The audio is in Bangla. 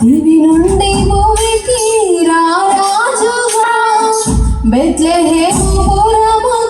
దివి నుండి భూమికి రారాజుగా బెత్లెహేముపురముకు ఏ